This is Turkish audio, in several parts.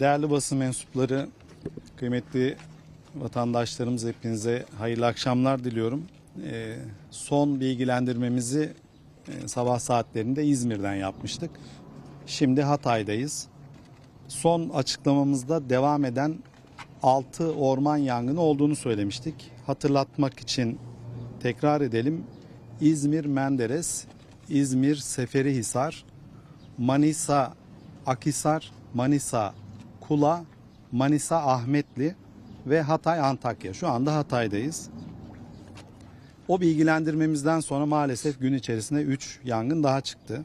Değerli basın mensupları, kıymetli vatandaşlarımız hepinize hayırlı akşamlar diliyorum. Ee, son bilgilendirmemizi e, sabah saatlerinde İzmir'den yapmıştık. Şimdi Hatay'dayız. Son açıklamamızda devam eden 6 orman yangını olduğunu söylemiştik. Hatırlatmak için tekrar edelim. İzmir Menderes, İzmir Seferihisar, Manisa Akhisar, Manisa Kula, Manisa Ahmetli ve Hatay Antakya. Şu anda Hatay'dayız. O bilgilendirmemizden sonra maalesef gün içerisinde 3 yangın daha çıktı.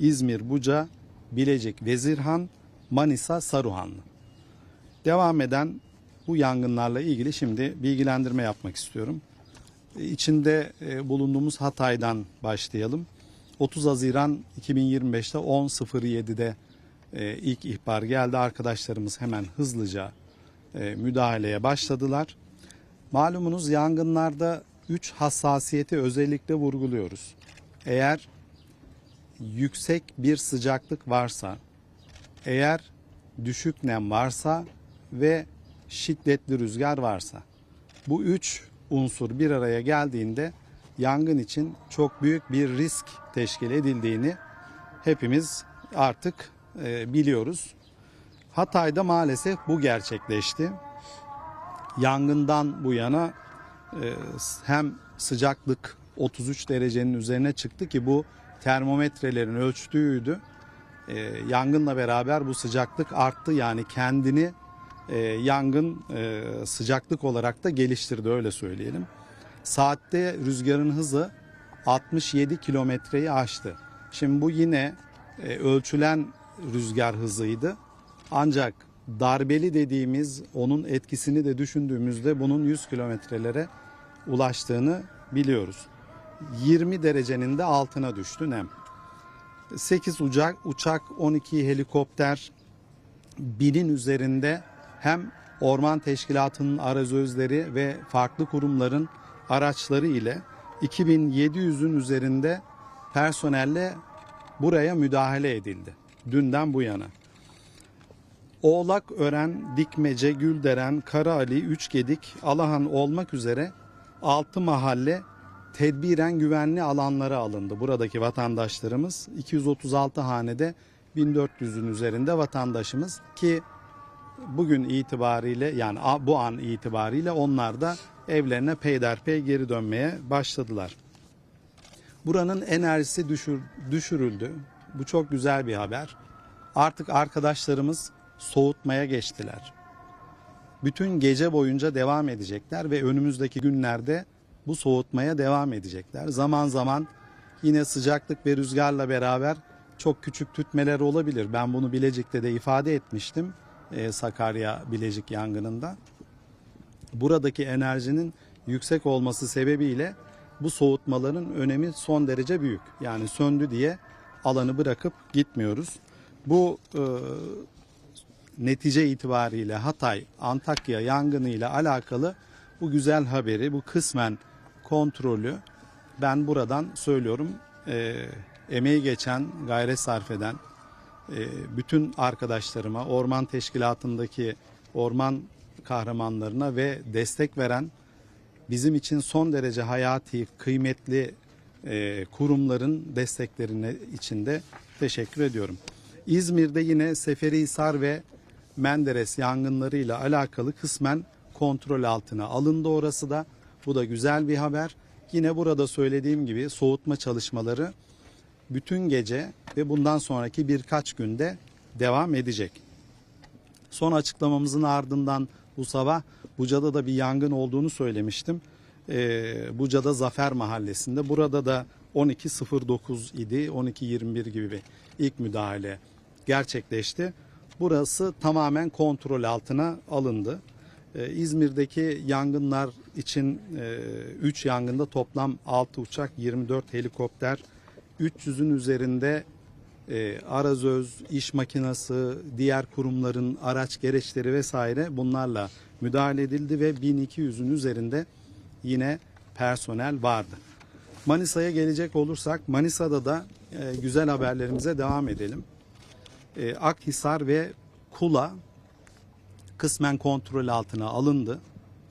İzmir, Buca, Bilecik, Vezirhan, Manisa, Saruhanlı. Devam eden bu yangınlarla ilgili şimdi bilgilendirme yapmak istiyorum. İçinde e, bulunduğumuz Hatay'dan başlayalım. 30 Haziran 2025'te 10.07'de e, ilk ihbar geldi. Arkadaşlarımız hemen hızlıca e, müdahaleye başladılar. Malumunuz yangınlarda 3 hassasiyeti özellikle vurguluyoruz. Eğer yüksek bir sıcaklık varsa, eğer düşük nem varsa ve şiddetli rüzgar varsa. Bu üç unsur bir araya geldiğinde yangın için çok büyük bir risk teşkil edildiğini hepimiz artık e, biliyoruz. Hatay'da maalesef bu gerçekleşti. Yangından bu yana e, hem sıcaklık 33 derecenin üzerine çıktı ki bu termometrelerin ölçtüğüydü. E, yangınla beraber bu sıcaklık arttı yani kendini yangın sıcaklık olarak da geliştirdi öyle söyleyelim. Saatte rüzgarın hızı 67 kilometreyi aştı. Şimdi bu yine ölçülen rüzgar hızıydı. Ancak darbeli dediğimiz onun etkisini de düşündüğümüzde bunun 100 kilometrelere ulaştığını biliyoruz. 20 derecenin de altına düştü nem. 8 uçak, uçak 12 helikopter, binin üzerinde hem Orman Teşkilatı'nın arazözleri ve farklı kurumların araçları ile 2700'ün üzerinde personelle buraya müdahale edildi. Dünden bu yana. Oğlak, Ören, Dikmece, Gülderen, Karaali, Üçgedik, Alahan olmak üzere 6 mahalle tedbiren güvenli alanlara alındı. Buradaki vatandaşlarımız 236 hanede 1400'ün üzerinde vatandaşımız ki bugün itibariyle yani bu an itibariyle onlar da evlerine peyderpey geri dönmeye başladılar. Buranın enerjisi düşür, düşürüldü. Bu çok güzel bir haber. Artık arkadaşlarımız soğutmaya geçtiler. Bütün gece boyunca devam edecekler ve önümüzdeki günlerde bu soğutmaya devam edecekler. Zaman zaman yine sıcaklık ve rüzgarla beraber çok küçük tütmeler olabilir. Ben bunu Bilecik'te de ifade etmiştim. e, Sakarya Bilecik yangınında. Buradaki enerjinin yüksek olması sebebiyle bu soğutmaların önemi son derece büyük. Yani söndü diye alanı bırakıp gitmiyoruz. Bu e, netice itibariyle Hatay, Antakya yangını ile alakalı bu güzel haberi, bu kısmen kontrolü ben buradan söylüyorum. E, emeği geçen, gayret sarf eden e, bütün arkadaşlarıma, orman teşkilatındaki orman kahramanlarına ve destek veren bizim için son derece hayati, kıymetli e, kurumların desteklerine için de teşekkür ediyorum. İzmir'de yine Seferihisar ve Menderes yangınlarıyla alakalı kısmen kontrol altına alındı orası da. Bu da güzel bir haber. Yine burada söylediğim gibi soğutma çalışmaları bütün gece ve bundan sonraki birkaç günde devam edecek. Son açıklamamızın ardından bu sabah Buca'da da bir yangın olduğunu söylemiştim. Ee, Buca'da Zafer Mahallesi'nde. Burada da 12.09 idi. 12.21 gibi bir ilk müdahale gerçekleşti. Burası tamamen kontrol altına alındı. Ee, İzmir'deki yangınlar için 3 yangında toplam 6 uçak, 24 helikopter, 300'ün üzerinde e, arazöz, iş makinası, diğer kurumların araç gereçleri vesaire bunlarla müdahale edildi ve 1200'ün üzerinde yine personel vardı. Manisa'ya gelecek olursak Manisa'da da e, güzel haberlerimize devam edelim. E, Akhisar ve Kula kısmen kontrol altına alındı.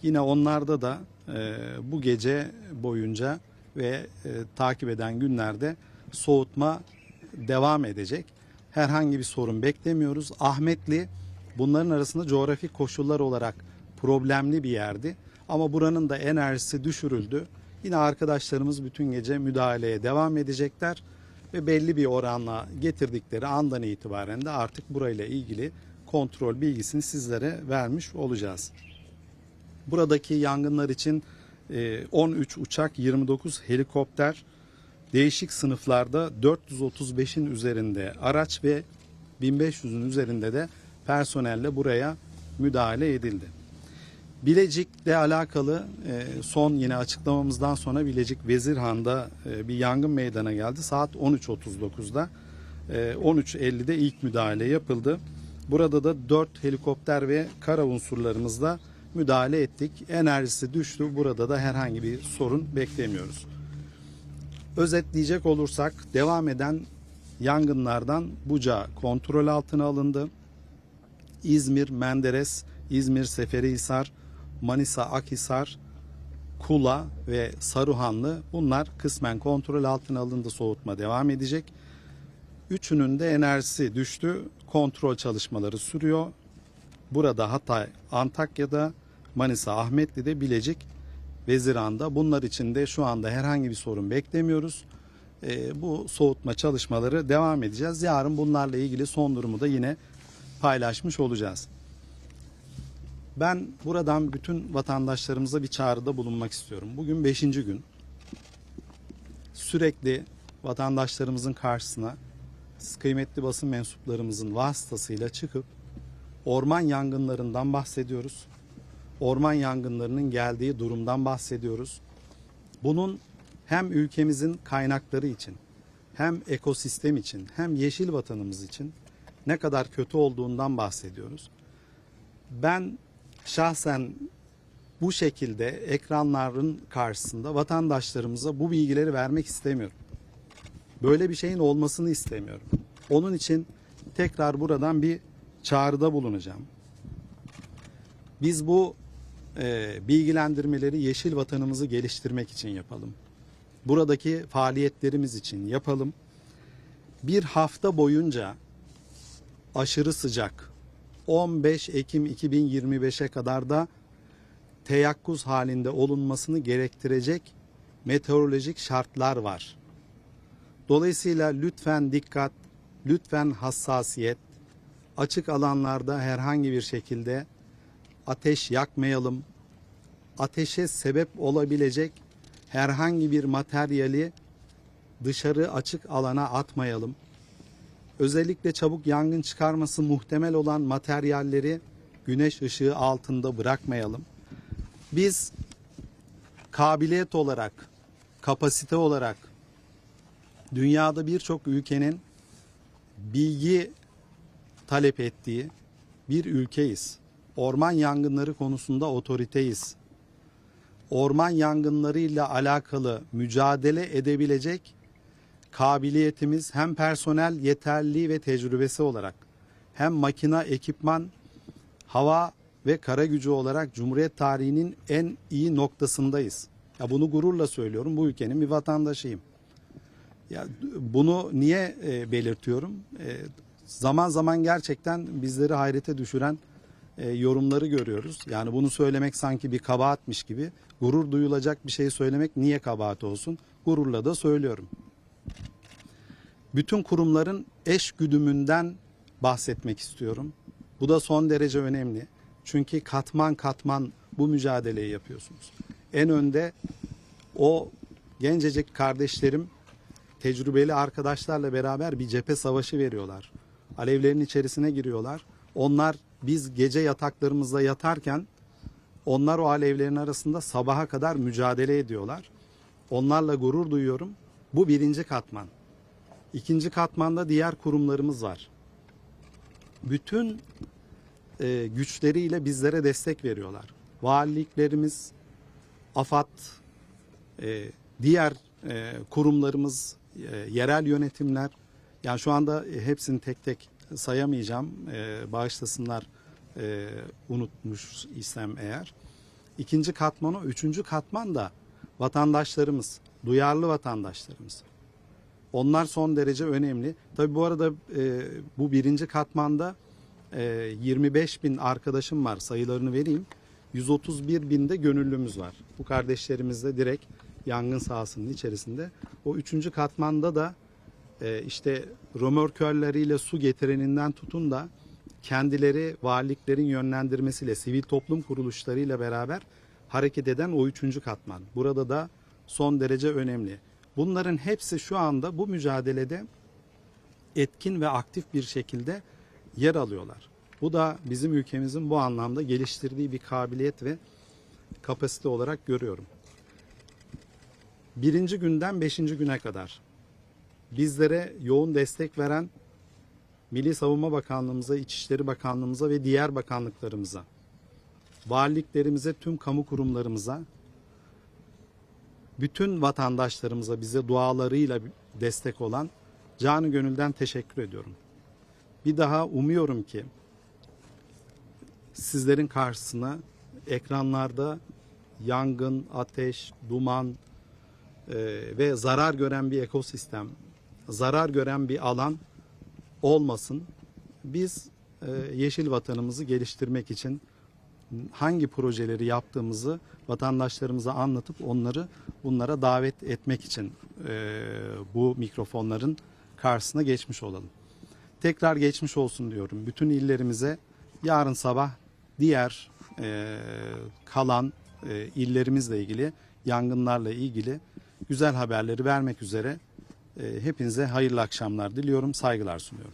Yine onlarda da e, bu gece boyunca ve e, takip eden günlerde soğutma devam edecek. Herhangi bir sorun beklemiyoruz. Ahmetli bunların arasında coğrafik koşullar olarak problemli bir yerdi. Ama buranın da enerjisi düşürüldü. Yine arkadaşlarımız bütün gece müdahaleye devam edecekler ve belli bir oranla getirdikleri andan itibaren de artık burayla ilgili kontrol bilgisini sizlere vermiş olacağız. Buradaki yangınlar için e, 13 uçak, 29 helikopter, değişik sınıflarda 435'in üzerinde araç ve 1500'ün üzerinde de personelle buraya müdahale edildi. Bilecik'le alakalı e, son yine açıklamamızdan sonra Bilecik Vezirhan'da e, bir yangın meydana geldi. Saat 13.39'da e, 13.50'de ilk müdahale yapıldı. Burada da 4 helikopter ve kara unsurlarımızla müdahale ettik. Enerjisi düştü. Burada da herhangi bir sorun beklemiyoruz. Özetleyecek olursak devam eden yangınlardan Buca kontrol altına alındı. İzmir, Menderes, İzmir, Seferihisar, Manisa, Akhisar, Kula ve Saruhanlı bunlar kısmen kontrol altına alındı. Soğutma devam edecek. Üçünün de enerjisi düştü. Kontrol çalışmaları sürüyor. Burada Hatay, Antakya'da, Manisa, Ahmetli'de, Bilecik, Veziran'da. Bunlar için de şu anda herhangi bir sorun beklemiyoruz. Ee, bu soğutma çalışmaları devam edeceğiz. Yarın bunlarla ilgili son durumu da yine paylaşmış olacağız. Ben buradan bütün vatandaşlarımıza bir çağrıda bulunmak istiyorum. Bugün 5. gün. Sürekli vatandaşlarımızın karşısına kıymetli basın mensuplarımızın vasıtasıyla çıkıp orman yangınlarından bahsediyoruz. Orman yangınlarının geldiği durumdan bahsediyoruz. Bunun hem ülkemizin kaynakları için, hem ekosistem için, hem yeşil vatanımız için ne kadar kötü olduğundan bahsediyoruz. Ben şahsen bu şekilde ekranların karşısında vatandaşlarımıza bu bilgileri vermek istemiyorum. Böyle bir şeyin olmasını istemiyorum. Onun için tekrar buradan bir çağrıda bulunacağım. Biz bu e, bilgilendirmeleri yeşil vatanımızı geliştirmek için yapalım. Buradaki faaliyetlerimiz için yapalım. Bir hafta boyunca aşırı sıcak 15 Ekim 2025'e kadar da teyakkuz halinde olunmasını gerektirecek meteorolojik şartlar var. Dolayısıyla lütfen dikkat, lütfen hassasiyet. Açık alanlarda herhangi bir şekilde ateş yakmayalım. Ateşe sebep olabilecek herhangi bir materyali dışarı açık alana atmayalım. Özellikle çabuk yangın çıkarması muhtemel olan materyalleri güneş ışığı altında bırakmayalım. Biz kabiliyet olarak, kapasite olarak dünyada birçok ülkenin bilgi talep ettiği bir ülkeyiz. Orman yangınları konusunda otoriteyiz. Orman yangınlarıyla alakalı mücadele edebilecek kabiliyetimiz hem personel yeterliliği ve tecrübesi olarak hem makina, ekipman, hava ve kara gücü olarak Cumhuriyet tarihinin en iyi noktasındayız. Ya bunu gururla söylüyorum. Bu ülkenin bir vatandaşıyım. Ya bunu niye e, belirtiyorum? E, zaman zaman gerçekten bizleri hayrete düşüren e, yorumları görüyoruz. Yani bunu söylemek sanki bir kabahatmiş gibi. Gurur duyulacak bir şey söylemek niye kabahat olsun? Gururla da söylüyorum. Bütün kurumların eş güdümünden bahsetmek istiyorum. Bu da son derece önemli. Çünkü katman katman bu mücadeleyi yapıyorsunuz. En önde o gencecik kardeşlerim tecrübeli arkadaşlarla beraber bir cephe savaşı veriyorlar. Alevlerin içerisine giriyorlar. Onlar biz gece yataklarımızda yatarken onlar o alevlerin arasında sabaha kadar mücadele ediyorlar. Onlarla gurur duyuyorum. Bu birinci katman. İkinci katmanda diğer kurumlarımız var. Bütün e, güçleriyle bizlere destek veriyorlar. Valiliklerimiz, AFAD, e, diğer e, kurumlarımız, e, yerel yönetimler. Yani şu anda hepsini tek tek sayamayacağım. E, bağışlasınlar e, unutmuş isem eğer. İkinci katman o. Üçüncü katman da vatandaşlarımız, duyarlı vatandaşlarımız. Onlar son derece önemli. Tabii bu arada e, bu birinci katmanda e, 25 bin arkadaşım var sayılarını vereyim. 131 binde gönüllümüz var. Bu kardeşlerimiz de direkt yangın sahasının içerisinde. O üçüncü katmanda da e, işte römorkörleriyle su getireninden tutun da kendileri valiliklerin yönlendirmesiyle sivil toplum kuruluşlarıyla beraber hareket eden o üçüncü katman. Burada da son derece önemli. Bunların hepsi şu anda bu mücadelede etkin ve aktif bir şekilde yer alıyorlar. Bu da bizim ülkemizin bu anlamda geliştirdiği bir kabiliyet ve kapasite olarak görüyorum. Birinci günden beşinci güne kadar bizlere yoğun destek veren Milli Savunma Bakanlığımıza, İçişleri Bakanlığımıza ve diğer bakanlıklarımıza, valiliklerimize, tüm kamu kurumlarımıza, bütün vatandaşlarımıza bize dualarıyla destek olan canı gönülden teşekkür ediyorum. Bir daha umuyorum ki sizlerin karşısına ekranlarda yangın, ateş, duman e, ve zarar gören bir ekosistem, zarar gören bir alan olmasın. Biz e, yeşil vatanımızı geliştirmek için hangi projeleri yaptığımızı vatandaşlarımıza anlatıp onları bunlara davet etmek için e, bu mikrofonların karşısına geçmiş olalım. Tekrar geçmiş olsun diyorum. Bütün illerimize yarın sabah diğer e, kalan e, illerimizle ilgili yangınlarla ilgili güzel haberleri vermek üzere e, hepinize hayırlı akşamlar diliyorum. Saygılar sunuyorum.